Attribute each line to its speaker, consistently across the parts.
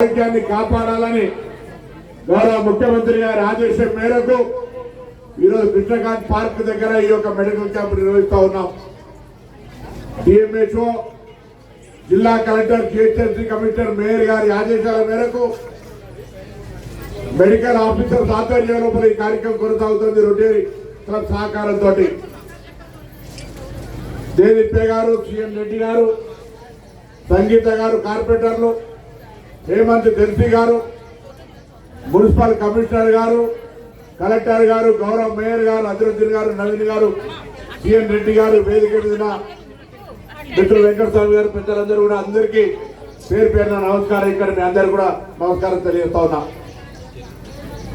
Speaker 1: ఆరోగ్యాన్ని కాపాడాలని గౌరవ ముఖ్యమంత్రి గారి ఆదేశం మేరకు ఈరోజు కృష్ణకాంత్ పార్క్ దగ్గర ఈ యొక్క మెడికల్ క్యాంప్ నిర్వహిస్తా ఉన్నాం. డిఎంహెచ్ఓ జిల్లా కలెక్టర్ జిహెచ్ఎంసీ కమిషనర్ మేయర్ గారి ఆదేశాల మేరకు మెడికల్ ఆఫీసర్ ఆధ్వర్యం లోపల ఈ కార్యక్రమం కొనసాగుతుంది రొటేరీ క్లబ్ సహకారంతో దేవిప్పే గారు సీఎం రెడ్డి గారు సంగీత గారు కార్పొరేటర్లు హేమంత్ దెల్సీ గారు మున్సిపల్ కమిషనర్ గారు కలెక్టర్ గారు గౌరవ్ మేయర్ గారు అజరుద్దీన్ గారు నవీన్ గారు సిఎన్ రెడ్డి గారు వేదిక మీద మిత్రులు వెంకటస్వామి గారు పెద్దలందరూ కూడా అందరికీ పేరు పేరున నమస్కారం. ఇక్కడ మీ అందరు కూడా నమస్కారం తెలియజేస్తా ఉన్నా.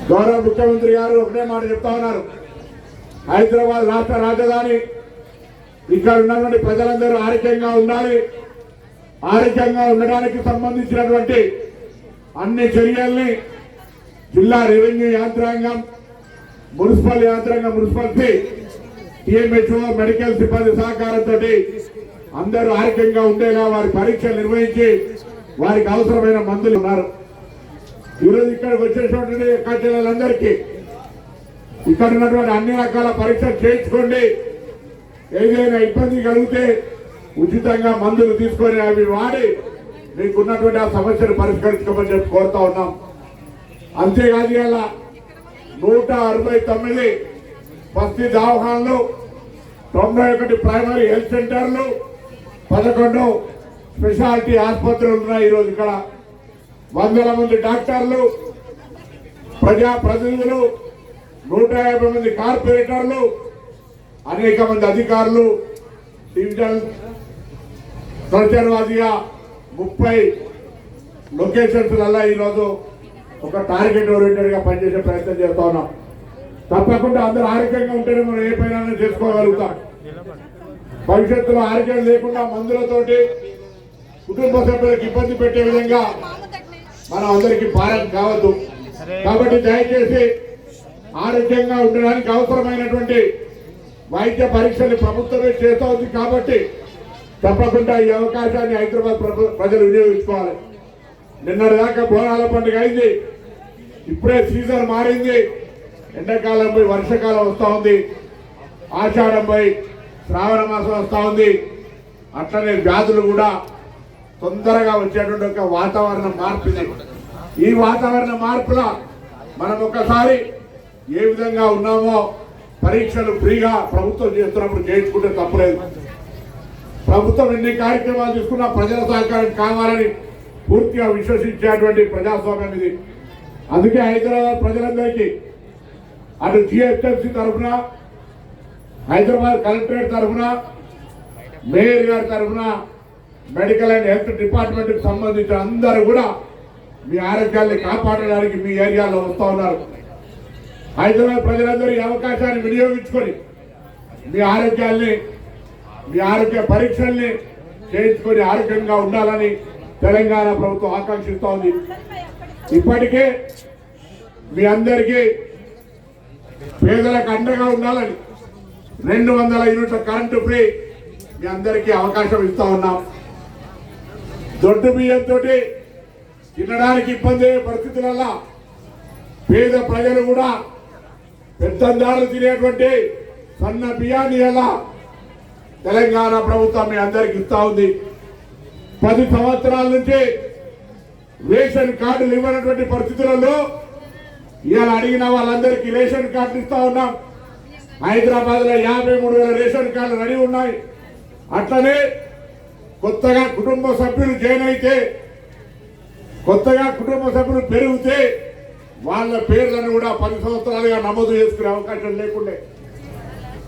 Speaker 1: గౌరవ ముఖ్యమంత్రి గారు ఒకటే మాట చెప్తా ఉన్నారు. హైదరాబాద్ రాష్ట్ర రాజధాని ఇక్కడ ఉన్నటువంటి ప్రజలందరూ ఆరోగ్యంగా ఉండాలి. ఆరోగ్యంగా ఉండడానికి సంబంధించినటువంటి అన్ని చర్యల్ని జిల్లా రెవెన్యూ యాంత్రాంగం మున్సిపల్ యాంత్రాంగం మున్సిపాలిటీ టీఎంహెచ్ఓ మెడికల్ సిబ్బంది సహకారంతో అందరూ ఆరోగ్యంగా ఉండేలా వారి పరీక్షలు నిర్వహించి వారికి అవసరమైన మందులు ఉన్నారు. ఈరోజు ఇక్కడికి వచ్చేటువంటి కట్టెలందరికీ ఇక్కడ ఉన్నటువంటి అన్ని రకాల పరీక్షలు చేయించుకోండి. ఏదైనా ఇబ్బంది కలిగితే ఉచితంగా మందులు తీసుకొని అవి వాడి మీకున్నటువంటి ఆ సమస్యను పరిష్కరించుకోమని చెప్పి కోరుతా ఉన్నాం. అంతేకాదు ఇలా నూట అరవై తొమ్మిది బస్తీ దవాఖానలు తొంభై ఒకటి ప్రైమరీ హెల్త్ సెంటర్లు పదకొండు స్పెషాలిటీ ఆసుపత్రులు ఉన్నాయి ఈరోజు ఇక్కడ. వందల మంది డాక్టర్లు ప్రజా ప్రతినిధులు నూట యాభై మంది కార్పొరేటర్లు అనేక మంది అధికారులు డివిజన్ సంచలవాదిగా ముప్పై లొకేషన్స్లల్లా ఈరోజు ఒక టార్గెట్ ఓరియంటెడ్గా పనిచేసే ప్రయత్నం చేస్తా ఉన్నాం. తప్పకుండా అందరూ ఆరోగ్యంగా ఉంటేనే మనం ఏ పైన చేసుకోగలుగుతాం. భవిష్యత్తులో ఆరోగ్యం లేకుండా మందులతోటి కుటుంబ సభ్యులకు ఇబ్బంది పెట్టే విధంగా మనం అందరికీ భారం కావద్దు. కాబట్టి దయచేసి ఆరోగ్యంగా ఉండడానికి అవసరమైనటువంటి వైద్య పరీక్షలు ప్రభుత్వమే చేస్తూ ఉంది కాబట్టి తప్పకుండా ఈ అవకాశాన్ని హైదరాబాద్ ప్రజలు వినియోగించుకోవాలి. నిన్నటి దాకా బోనాల పండుగ అయింది. ఇప్పుడే సీజన్ మారింది. ఎండాకాలం పోయి వర్షాకాలం వస్తూ ఉంది. ఆషాఢం పోయి శ్రావణ మాసం వస్తూ ఉంది. అట్లనే వ్యాధులు కూడా తొందరగా వచ్చేటువంటి ఒక వాతావరణ మార్పు ఈ వాతావరణ మార్పుల మనం ఒకసారి ఏ విధంగా ఉన్నామో పరీక్షలు ఫ్రీగా ప్రభుత్వం చేస్తున్నప్పుడు చేయించుకుంటే తప్పులేదు. ప్రభుత్వం ఎన్ని కార్యక్రమాలు తీసుకున్నా ప్రజల సహకారం కావాలని పూర్తిగా విశ్వసించేటువంటి ప్రజాస్వామ్యం ఇది. అందుకే హైదరాబాద్ ప్రజలందరికీ అటు జిహెచ్ఎంసీ తరఫున హైదరాబాద్ కలెక్టరేట్ తరఫున మేయర్ గారి తరఫున మెడికల్ అండ్ హెల్త్ డిపార్ట్మెంట్కి సంబంధించిన అందరూ కూడా మీ ఆరోగ్యాన్ని కాపాడడానికి మీ ఏరియాలో వస్తూ ఉన్నారు. హైదరాబాద్ ప్రజలందరూ ఈ అవకాశాన్ని వినియోగించుకొని మీ ఆరోగ్యాన్ని మీ ఆరోగ్య పరీక్షల్ని చేయించుకొని ఆరోగ్యంగా ఉండాలని తెలంగాణ ప్రభుత్వం ఆకాంక్షిస్తూ ఉంది. ఇప్పటికే మీ అందరికీ పేదలకు అండగా ఉండాలని రెండు వందల యూనిట్ల కరెంటు ఫ్రీ మీ అందరికీ అవకాశం ఇస్తా ఉన్నాం. దొడ్డు బియ్యంతో తినడానికి ఇబ్బంది అయ్యే పరిస్థితులలో పేద ప్రజలు కూడా పెద్దందారులు తినేటువంటి సన్న బియ్యాన్ని ఎలా తెలంగాణ ప్రభుత్వం మీ అందరికి ఇస్తా ఉంది. పది సంవత్సరాల నుంచి రేషన్ కార్డులు ఇవ్వనటువంటి పరిస్థితులలో ఇవాళ అడిగిన వాళ్ళందరికీ రేషన్ కార్డులు ఇస్తా ఉన్నాం. హైదరాబాద్లో యాభై మూడు వేల రేషన్ కార్డులు రెడీ ఉన్నాయి. అట్లనే కొత్తగా కుటుంబ సభ్యులు జాయిన్ అయితే కొత్తగా కుటుంబ సభ్యులు పెరిగితే వాళ్ళ పేర్లను కూడా పది సంవత్సరాలుగా నమోదు చేసుకునే అవకాశం లేకుండే.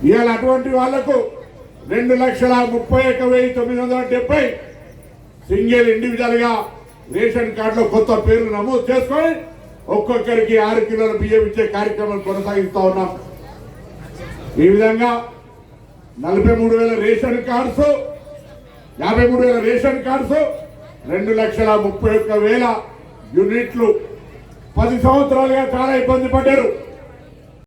Speaker 1: ఇవాళ అటువంటి వాళ్ళకు రెండు లక్షల ముప్పై ఒక వెయ్యి తొమ్మిది వందల డెబ్బై సింగిల్ ఇండివిజువల్గా రేషన్ కార్డులో కొత్త పేర్లు నమోదు చేసుకొని ఒక్కొక్కరికి ఆరు కిలోల బియ్యం ఇచ్చే కార్యక్రమం కొనసాగిస్తూ ఉన్నాం. ఈ విధంగా నలభై మూడు వేల రేషన్ కార్డ్స్ యాభై మూడు వేల రేషన్ కార్డ్స్ రెండు లక్షల ముప్పై ఒక్క వేల యూనిట్లు. పది సంవత్సరాలుగా చాలా ఇబ్బంది పడ్డారు.